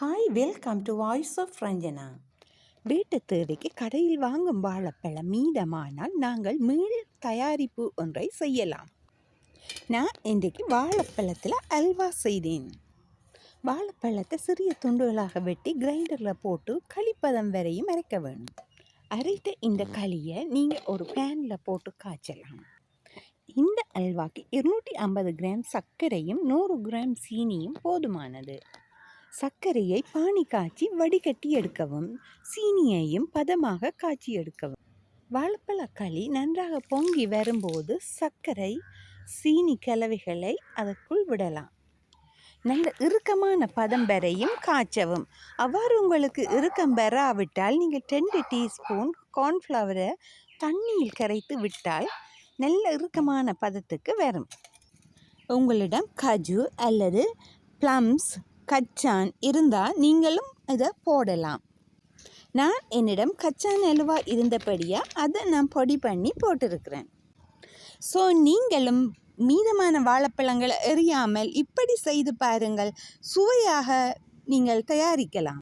Hi welcome to voice of Ranjana வீட்டு தேவைக்கு கடையில் வாங்கும் வாழைப்பழம் மீதமானால் நாங்கள் மீள் தயாரிப்பு ஒன்றை செய்யலாம். நான் இன்றைக்கு வாழைப்பழத்தில் அல்வா செய்தேன். வாழைப்பழத்தை சிறிய துண்டுகளாக வெட்டி கிரைண்டரில் போட்டு களிப்பதம் வரையும் அரைக்க வேணும் அரைத்த இந்த களியை நீங்கள் ஒரு பேனில் போட்டு காய்ச்சலாம். இந்த அல்வாக்கு இருநூற்றி ஐம்பது கிராம் சர்க்கரையும் நூறு கிராம் சீனியும் போதுமானது. சர்க்கரையை பானி காய்ச்சி வடிகட்டி எடுக்கவும் சீனியையும் பதமாக காய்ச்சி எடுக்கவும். வாழைப்பழக்களி நன்றாக பொங்கி வரும்போது சர்க்கரை சீனி கலவைகளை அதற்குள் விடலாம். நல்ல இறுக்கமான பதம் பெறையும் காய்ச்சவும். அவ்வாறு உங்களுக்கு இறுக்கம் பெறாவிட்டால் நீங்கள் ரெண்டு டீஸ்பூன் கார்ன்ஃப்ளவரை தண்ணியில் கரைத்து விட்டால் நல்ல இறுக்கமான பதத்துக்கு வரும். உங்களிடம் கஜு அல்லது ப்ளம்ஸ் கச்சான் இருந்தால் நீங்களும் இதை போடலாம். நான் என்னிடம் கச்சான் அல்வா இருந்தபடியாக அதை நான் பொடி பண்ணி போட்டிருக்கிறேன். ஸோ நீங்களும் மீதமான வாழைப்பழங்களை எறியாமல் இப்படி செய்து பாருங்கள். சுவையாக நீங்கள் தயாரிக்கலாம்.